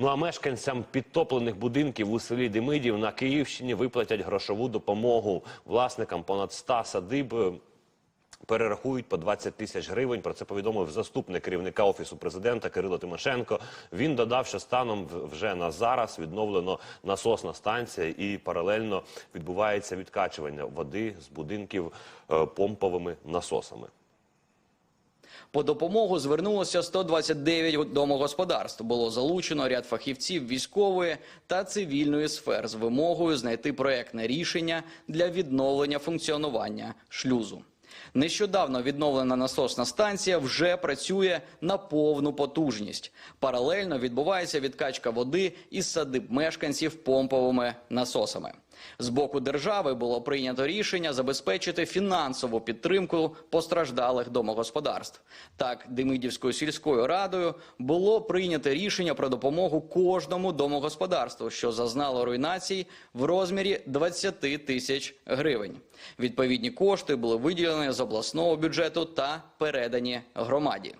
Ну а мешканцям підтоплених будинків у селі Демидів на Київщині виплатять грошову допомогу власникам понад 100 садиб. е, Перерахують по 20 тисяч гривень. Про це повідомив заступник керівника офісу президента Кирило Тимошенко. Він додав, що станом вже на зараз відновлено насосна станція і паралельно відбувається відкачування води з будинків е, помповими насосами. По допомогу звернулося 129 домогосподарств. Було залучено ряд фахівців військової та цивільної сфер з вимогою знайти проектне рішення для відновлення функціонування шлюзу. Нещодавно відновлена насосна станція вже працює на повну потужність. Паралельно відбувається відкачка води із садиб мешканців помповими насосами. З боку держави було прийнято рішення забезпечити фінансову підтримку постраждалих домогосподарств. Так, Демидівською сільською радою було прийнято рішення про допомогу кожному домогосподарству, що зазнало руйнацій в розмірі 20 тисяч гривень. Відповідні кошти були виділені з обласного бюджету та передані громаді.